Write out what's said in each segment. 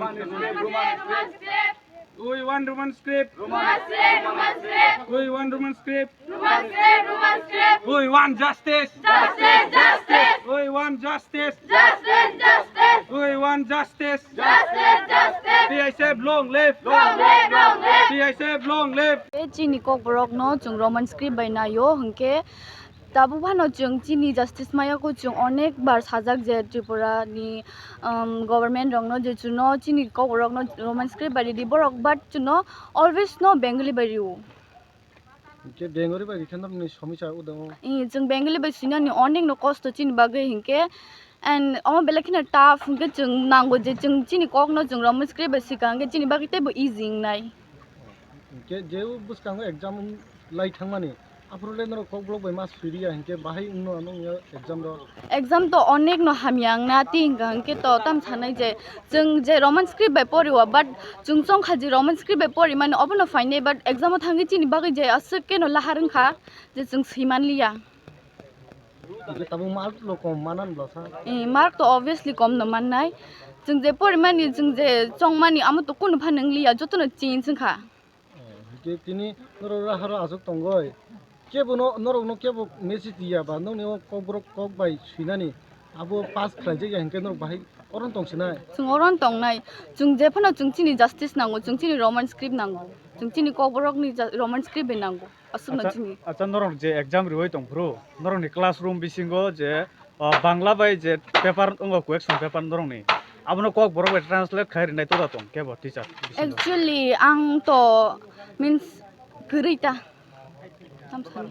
We want Roman script. Roman script. Roman script. We want Roman script. Roman script. Roman script. We want justice. Justice. Justice. We want justice. Justice. Justice. We want justice. Justice. Justice. PSF long live. Long live. Long live. PSF long live. Chini kok brok no chung Roman script by na yo hangke. दाबो भानो जों चिनी justice मायाको जों अनेक बार साजाक जे त्रिपुरानि government रंनो जे चुनो चिनी कक बरक न रोमान स्क्रिप्ट बायदि दि बरक बाट चुनो अलवेज न बेंगली बायदिउ যে বেঙ্গলি বা রিটার্ন সমস্যা উদং इ जों बेंगली बाय सिनानि अनेक न कस्त चिनी बागै हिंके एन्ड अमा बेलेखिना टाफ हिंके जों नांगौ जे जों चिनी कक न जों रोमान स्क्रिप्ट बाय सिगांगे चिनी बागै तेबो इजि नाय যে যে বুসকাঙ্গ এক্সাম লাই থাংমানি एग्जाम तो अनेक न हम यांग ना तीन गंग के तो तम छाने जे जों जे रोमन स्क्रिप्ट बे परि वा बट जों जों खाजि रोमन स्क्रिप्ट बे परि माने अब न फाइने बट एग्जाम थांगे चिनि बागै जे असक के न लाहारं खा जे जों सीमान लिया तब मार्क लो कम मानन लो सा ए मार्क तो ऑब्वियसली कम न माननाय जों जे परि माने जों जे चों माने आम तो कुन फानंग लिया जतन चिन जों खा के तिनी र र हर आजक तंगय কেবো নরকনো কেবো মেসি তিয়া বা নৌনি কগ্রক কক বাই সুইনানি আবো পাস খাইজে হেঙ্কে নরক বাহাই অরণ টংসে নাই চুং অরণ টং নাই চুং যেফানো চুংচিনি জাস্টিস নাঙ্গো চুংচিনি রোমান স্ক্রিপ্ট নাঙ্গো চুংচিনি কগ্রকনি রোমান স্ক্রিপ্ট নাঙ্গো আসুন চুংনি আচ্ছা নরক যে এক্সাম রিহই টংফ্রো নরকনি ক্লাসরুম বিসিংগো যে বাংলা বাই যে পেপার অঙ্গ কোয়েকশন পেপার নরকনি আপনার কক বড় ট্রান্সলেট খাই নাই তো কেবো টিচার অ্যাকচুয়ালি আং তো মিন্স গরিতা Tam sani.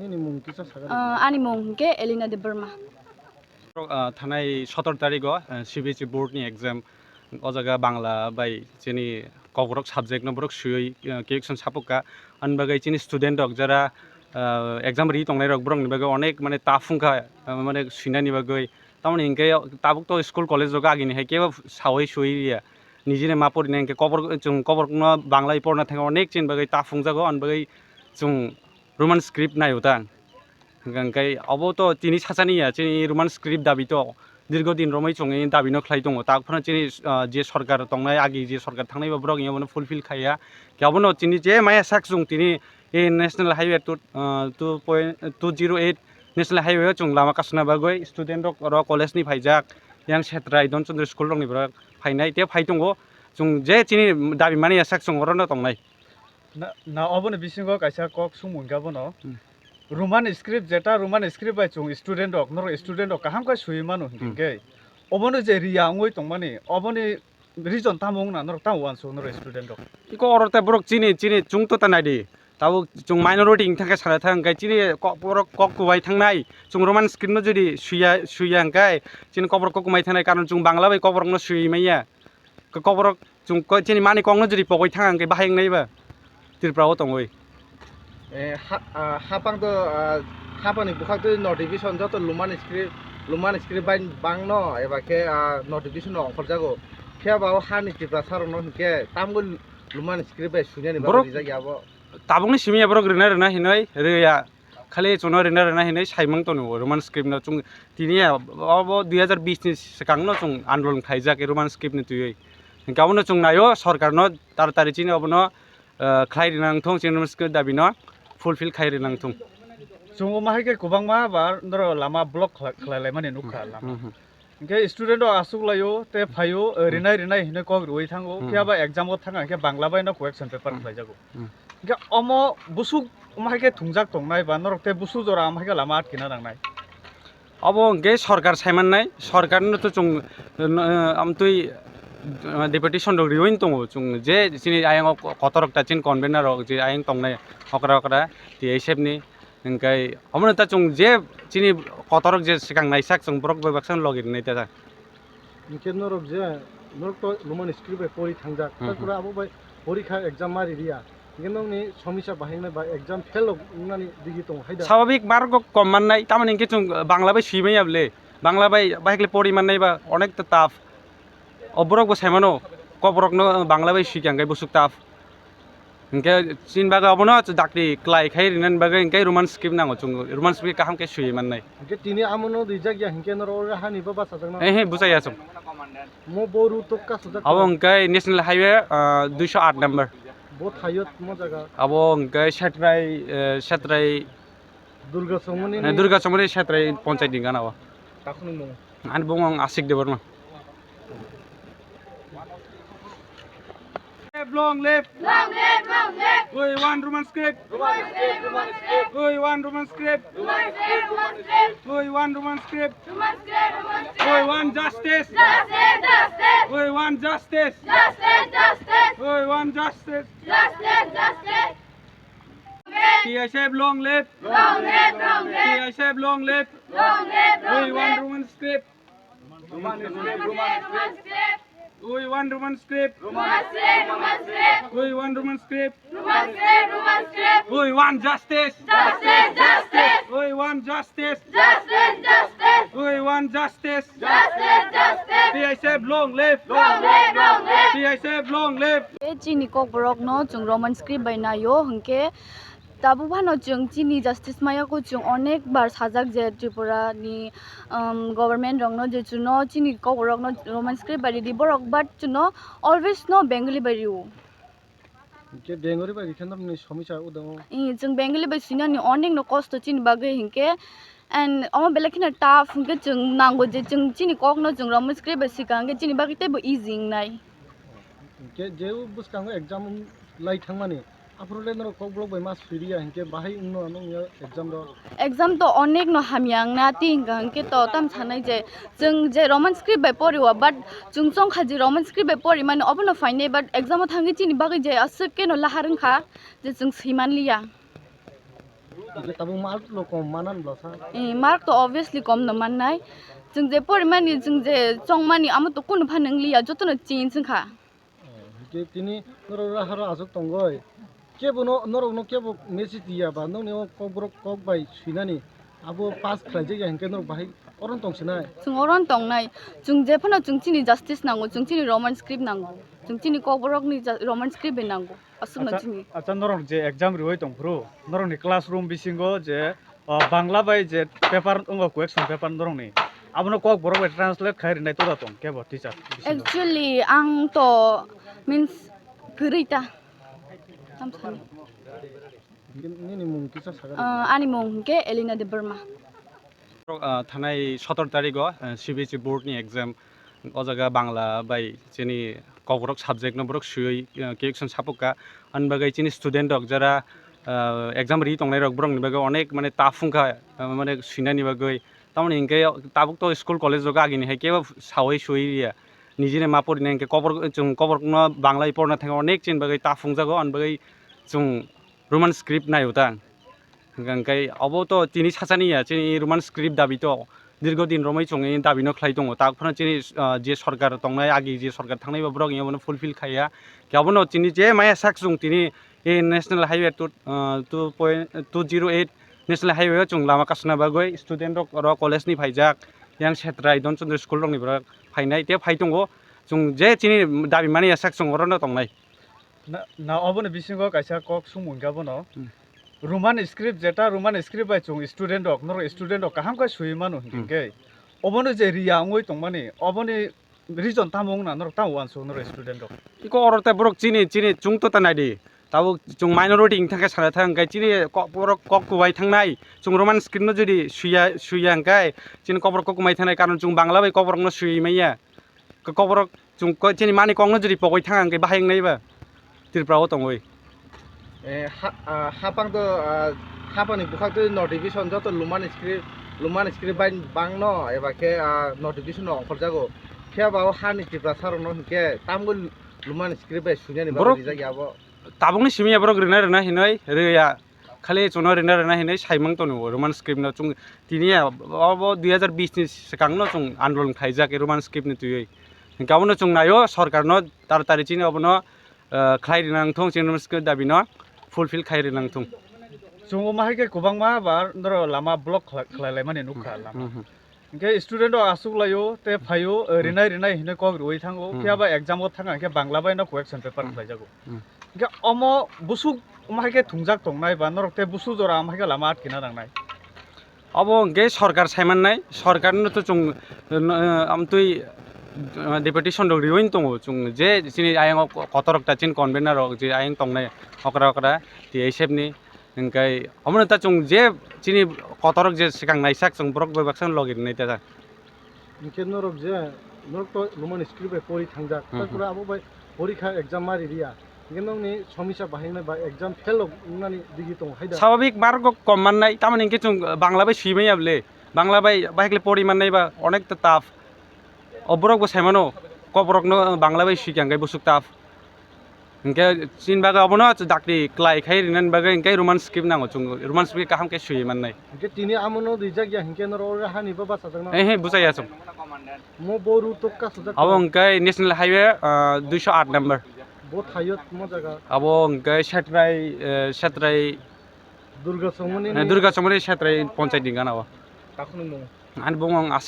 নিনি মুং কিসা সাগা Uh, ani mong ke Elena de Burma. আহ, থানায় সতেরো তারিখও CBSE বোর্ডनि exam o jaga bangla bai chini kogrok subject no borok sui kection sapuka an bagai chini student rok jara exam ri tongnai rok borok ni bagai onek mane tafungka mane suinani bagai tamani hinke tabuk to school college rok agini নিজের মা পড়ি नाङके কবর কবর cover Bangla पढ़ना थाङा अनेक चिन बागै ताफुं जागो अन बागै जों रोमान स्क्रिप्ट नायो ता ओंखाय अब तो चिनि सासानिया चिनि रोमान स्क्रिप्ट दाबिथ' দীর্ঘদিন রমাই চঙে দাবি খাই দো তারপরে চিনি যে সরকার তংনাই আগে, যে সরকার থাকাই ব্রক ইয়াবনো ফুলফিল খাইয়া কেবনো চিনি যে মায়া সাকসুং তিনি এই national highway two two point, two zero eight national highway চুং লামা কাসনা বাগৈ স্টুডেন্ট র কলেজনি ভাইজাক, ইয়ং সেত্রা ইদন চন্দ্র স্কুল রংনি ব্রক फाइनाय ते फाइ दङ जों जे चिनि दाबि माने साक जों अरनो दंनाय না অবনে বিসিঙ্গো কাইসা কক সুমুন গাবনো হুম। রোমান স্ক্রিপ্ট যেটা রোমান স্ক্রিপ্ট বাই চুং স্টুডেন্ট হক নর স্টুডেন্ট হক কাহাম কাই সুই মানো হিংকে অবনে যে রিয়া ওই তংমানি অবনে রিজন তামং না নর তাম ওয়ান সু নর স্টুডেন্ট হক इको अरते ब्रक चिनि चिनि जुं तो तानायदि ताबो তাও যোন মাইনরিটিং থাকে সারা থাকে চিনি কবর কক কুবাই থাকাই যোন রোমান স্ক্রিন যদি সুইয়া সুইয়া হংকাই চিনি কবর কক কুমাই থাকে কারণ যোন বাংলা বাই কবরকনো সুই মাইয়া। কবর যোন চিনি মানি কংনো যদি পকাই থাকে বাহাই নাইবা ত্রিপুরাও তঙ্গই হাপাং তো হাপানি বুখাক তো নোটিফিকেশন যত লুমান স্ক্রিপ্ট লুমান স্ক্রিপ্ট বাই বাংনো এবারে নোটিফিকেশন অফার যাগো খেয়াবাও হানি ত্রিপুরা সারনো হিকে তামগো লুমান স্ক্রিপ্ট বাই সুইয়া নিবা যাই tabung ni simi abro grina rena hinoi reya khali chono rena rena hinoi saimang to no roman script no chung tini abo 2020 ni sekang no chung andolon khaija ke roman script ni tuyi গাবনো চুং নাইও সরকার ন তাড়াতাড়ি চিনি অবন খাই রিনাংথং চিনমসকে দাবি ন fulfil খাই রিনাংথং চুং মাহিকে কুবাং মা বার ধর লামা ব্লক খলাই মানে নুখা লামা কে স্টুডেন্ট আসুক লাইও তে ফাইও রিনাই রিনাই হিনে কক রুই থাঙ্গো কিয়াবা এক্সামত থাঙ্গা কে বাংলা বাইন কোয়েকশন পেপার খলাই যাগো ge omo busuk omahike thungjak tongnai ba norokte busu jora amahike lama atkina dangnai অবং গে সরকার সাইমান নাই সরকার তো চুং আম তুই ডেপুটি সন্দক রিউইন তঙ চুং যে চিনি আয়ং কত রকটা চিন কনভেনার হক যে আয়ং তংনাই হকরা হকরা তি এই সেবনি ইংকাই অমনে তা চুং যে চিনি কত রক যে সিকাং নাই সাক চুং ব্রক বই বাকসান লগির নাই তা নিচে নরক যে নরক তো লুমান স্ক্রিপ্ট পড়ি থাংজাক তারপরে আবু ভাই পরীক্ষা এক্সাম মারি দিয়া স্বাভাবিক মার্গ কম মান নাই তামানি কিছু বাংলা বাই সুইমাই আবলে বাংলা বাই বাইকলে পড়ি নাই বা অনেক তাফ অবরক বো সেমানো কবরকনো বাংলা বাই শিখাঙ্গাই বসুক তাফ ইনকে চিন বাগে হব না ডাকরি ক্লাই খাই রিনান বাগে ইনকে রোমান স্ক্রিপ্ট নাঙ্গো চুং রোমান স্ক্রিপ্ট কাহাম কে সুই মান নাই ইনকে তিনি আমনো দিজা গিয়া হিনকে নর ওরে হানি বা বাসা জানা এ হে বুঝাই আছো মো বড়ু তো কাসু আবং কে ন্যাশনাল হাইওয়ে 208 নাম্বার number বো থাইয়ত মো Durga Durga hingke shetrai shetrai Durga সমনি durga chomoni shetrai panchayat ni long, left. Long live, long live. We want Roman script. Roman script, Roman script. We want Roman script. Roman script, Roman script. We want Roman script. Roman script, Roman We want justice. Justice, justice. We want justice. Justice, justice. We want justice. Justice, justice. TSF long live. Long live, long live. TSF long live. Long live, long We want live. Roman script. Roman script, Roman script. We want Roman script. Roman script, Roman script. We want Roman script. Roman script, Roman script. We want justice. Justice, justice. We want justice. Justice, justice. We want justice. Justice, justice. TSF long live. Long live, long live. TSF long live. e chini kok borok no chung roman script bai na yo hingke তাবু ভানো chung chini justice maya ko chung অনেক বার সাজাক যে Tripura ni government রং no যে chuno chini kok borok no roman script bai di borok but chuno always no bengali bai riu হিংকে ডেঙ্গরি বা এখানে নি সমস্যা উদং ই chung bengali bai sina ni অনেক no cost chini bagre hingke and oma belakina tough hingke chung nango je chung chini kok no chung roman script bai sikangke chini bagite bo easy nai হিংকে যেও বুসকাঙ্গ exam লাই থাংমানি আফরলে নর cock block by মাস ফিরিয়া হিংকে বাহাই উন্ন আনো exam exam to অনেক no hamyang na ting gang ke to tam chanai je jung je roman script by pori wa but jung chong kha je roman script by pori man obono faine but exam thangi chini bagi je asuk ke no laharang kha je jung siman liya হিংকে তাবু mark লো কম মানান ব্লসা e mark to obviously kom no man nai jung je pori man ni jung je chong mani amo to kun phanang no chung নর ন কেবো message দিয়া বা নং নেও কক ব্লক কক বাই সুইনানি আবো পাস খাইজে হিংকে নর বাহাই অরন তংসিনাই jung oron tong nai jung je phano jung chini justice nango jung chini roman script nango jung chini koborok ni ju- roman script be nango asuk no chini আচ্ছা নরক যে এক্সাম রুই দংফ্রু নরকনি ক্লাসরুম বিসিঙ্গো যে বাংলা বাই যে পেপার অঙ্গ question paper নরকনি আবনো কক বড় বাই ট্রান্সলেট খাইরি নাই তং কেবো teacher Actually, ang to means gerita. Mong ke Elena de Burma. থানাই সতেরো তারিখও সিবিএসই বোর্ডনি এক্সাম ও জায়গা বাংলা বাই চিনি কবরক সাবজেক্ট নম্বরক সুই কেকশন সাপকা আনবাগাই চিনি স্টুডেন্ট রক যারা এক্সাম রি তংনাই রক বরং নিবাগৈ অনেক মানে তাফুংখা মানে সুইনা নিবাগৈ তারমানে ইনকে তাবুক তো স্কুল কলেজ রক আগিনি হাই কেবা সাওয়াই সুই রিয়া নিজের মা পড়ি নাকি কবর চুং কবর বাংলায় পড়না থাকে অনেক চিন বাকি তাফুং জাগো অন চুং রোমান স্ক্রিপ্ট নাই হতাং ওই অব তো তিনি সাচানিয়া চিনি রোমান স্ক্রিপ্ট দাবি তো, দীর্ঘদিন রমাই চঙে দাবি খাই দো তারপরে চিনি যে সরকার তংনাই আগে, যে সরকার থাকনাই বাবু ইয়াবনো ফুলফিল খাইয়া কেবনো চিনি যে মায়া সাকচুং তিনি এই national highway two two point, two zero eight national highway চুং, লামা কাসনাবাগৈ স্টুডেন্ট র কলেজনি Vizag. yang setra idon chundre school rong ni bra phainai te phai tongo chung je chini dabi mani asak chung orona tongnai na na obo obone bisingo kaisa kok sumung gabono Roman script যেটা Roman script বাই চুং student হক নর student হক কাহাম কাজ সুই মানু হিংকে অবনো যে রিয়া ওই তংমানি অবনি রিজন তামং না নর তাম ওয়ান সুং নর student হক ইকো অরতে বরক চিনি chini চুং তো তা নাই দি তাও চুং মাইনরিটি ইংথাকে সারা থাকে চিনি কপর কক কুবাই থাকাই চুং রোমান স্ক্রিনো যদি সুইয়া সুইয়া হাঁকাই চিনি কপর কক কুমাই থাকে কারণ চুং বাংলা বাই কপর সুই মাইয়া। কপর চুং চিনি মানে কংনো যদি পকই থাকে হাঁকাই বাহাই নাইবা ত্রিপুরাও দংই হাপাং তো হাপানি বুখাক তো নোটিফিকেশন যত লুমান স্ক্রিপ্ট লুমান স্ক্রিপ্ট বাই বাংন এবার কে নর্থ ডিভিশন অফার যাগো। খেয়াবাও হানি ত্রিপুরা সারনো হিকে তামগো লুমান স্ক্রিপ্ট বাই শুনে সুজানি বাবা tabung ni simi abro grena rena hinoi re ya খালি চুনো রেনা রেনা হিনে সাইমাং তো নেব রোমান স্ক্রিপ্ট না চুং তিনি অব দুই হাজার বিশ নি সেকাং ন চুং আন্দোলন খাইজাকে রোমান স্ক্রিপ্ট নি তুই গাবনো চুং নাইও সরকার ন তাড়াতাড়ি চিন অবন খাই রেনাং থং চিন রোমান স্ক্রিপ্ট দাবি ন ফুলফিল খাই রেনাং থং চুং মাহিকে কোবাং মা বার ধর লামা ব্লক খাইলাই মানে নুখা লামা ইনকে স্টুডেন্ট আসুক লাইও তে ফাইও রেনাই রেনাই হিনে কক রুই থাঙ্গো কিয়াবা এক্সামও থাঙ্গা কে বাংলা বাইন কোয়েকশন পেপার খাইজাগো omo busuk omhaike thungjak tongnai ba norokte busu jora omhaike lama atkina rangnai abo hingke সরকার সাইমান্নাই সরকারনো তো চুং আমতুই deputation dong riwin tongo chung je chini ayang kotorokta chin convener rok je ayang tongnai okra okra ti hisebni hingkai amno ta chung je chini kotorok je sikang naisak chung brok bebaksan login nai ta ইনকে নরক যে নরক তো লুমান script by পরি থাংজাক তারপরে আবো by পরীক্ষা exam মারি রিয়া বা তং স্বাভাবিক মার্গ কম মাননাই তারমানে ইনকে chung বাংলা বাই সুইমাই আবলে বাংলা বাই বাহিকলে পড়ি মাননাই বা অনেক তো তাফ অবরক সাইমানো কবরকনো বাংলা বাই সুইকাঙ্গাই বুসুক তাফ ইনকে চিন বাগা অবনো ডাকরি ক্লাই খাই রিনান বাগা ইনকে রোমান স্ক্রিপ্ট নাঙ্গো chung রোমান স্ক্রিপ্ট কাহাম কে সুই মাননাই। ইনকে তিনি আমনো দিজা গিয়া হিনকে নর ওরে হানি বাবা সাজাং না এই হে বুঝাই আছো। মো বরু তক্কা সাজাক আবো ইনকে ন্যাশনাল হাইওয়ে দুইশো আট নাম্বার বো থাইয়ত মো জায়গা আবো ইনকে সেতরাই সেতরাই দুর্গা সমনি দুর্গা চমরি সেতরাই পঞ্চায়েত দিন গানাও কাকুনি বং মা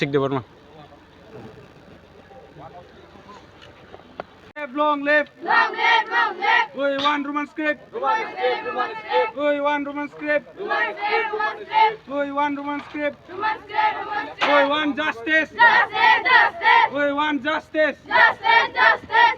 Left, long, left. Long live, long live. We want Roman script. Roman script, Roman script. We want Roman script. Roman script, Roman script. We want Roman script. Roman script, Roman We script. want justice. Justice, justice. We want justice. Justice, justice.